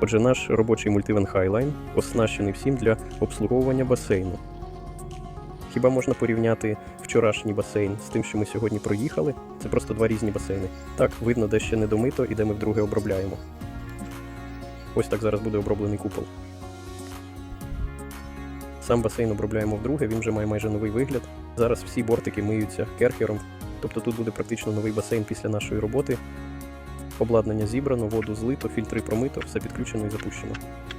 Отже, наш робочий мультивен Highline оснащений всім для обслуговування басейну. Хіба можна порівняти вчорашній басейн з тим, що ми сьогодні проїхали? Це просто два різні басейни. Так, видно, де ще не домито і де ми вдруге обробляємо. Ось так зараз буде оброблений купол. Сам басейн обробляємо вдруге, він вже має майже новий вигляд. Зараз всі бортики миються керхером, тобто тут буде практично новий басейн після нашої роботи. Обладнання зібрано, воду злито, фільтри промито, все підключено і запущено.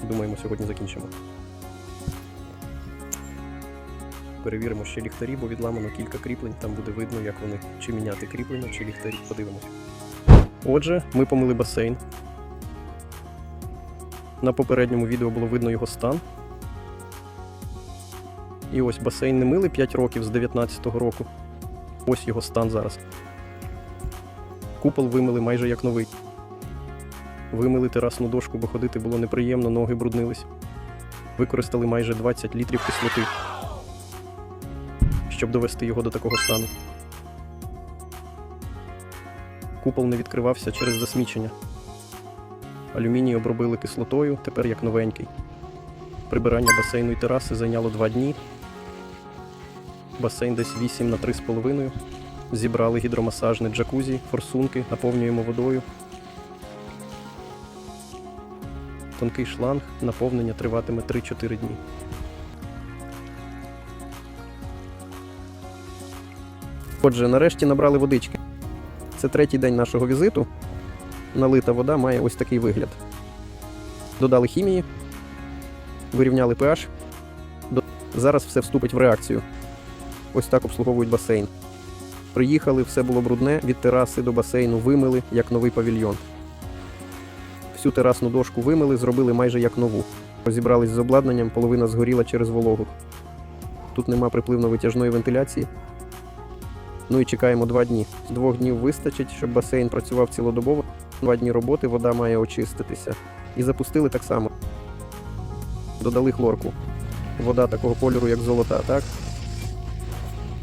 Думаємо, сьогодні закінчимо. Перевіримо ще ліхтарі, бо відламано кілька кріплень, там буде видно, як вони чи міняти кріплення, чи ліхтарі. Подивимось. Отже, ми помили басейн. На попередньому відео було видно його стан. І ось басейн не мили 5 років з 19-го року. Ось його стан зараз. Купол вимили майже як новий. Вимили терасну дошку, бо ходити було неприємно, ноги бруднились. Використали майже 20 літрів кислоти, щоб довести його до такого стану. Купол не відкривався через засмічення. Алюміній обробили кислотою, тепер як новенький. Прибирання басейну і тераси зайняло 2 дні. Басейн десь 8 на 3,5. Зібрали гідромасажне джакузі, форсунки, наповнюємо водою. Тонкий шланг, наповнення триватиме 3-4 дні. Отже, нарешті набрали водички. Це третій день нашого візиту. Налита вода має ось такий вигляд. Додали хімії, вирівняли pH. Зараз все вступить в реакцію. Ось так обслуговують басейн. Приїхали, все було брудне, від тераси до басейну вимили, як новий павільйон. Всю терасну дошку вимили, зробили майже як нову. Розібрались з обладнанням, половина згоріла через вологу. Тут нема припливно-витяжної вентиляції. Ну і чекаємо два дні. Двох днів вистачить, щоб басейн працював цілодобово. Два дні роботи вода має очиститися. І запустили так само. Додали хлорку. Вода такого кольору, як золота, так?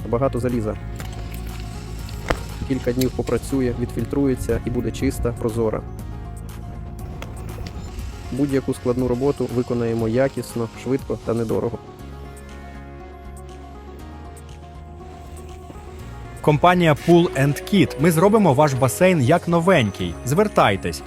Багато заліза. Кілька днів попрацює, відфільтрується і буде чиста, прозора. Будь-яку складну роботу виконаємо якісно, швидко та недорого. Компанія Pool Kit. Ми зробимо ваш басейн як новенький. Звертайтесь.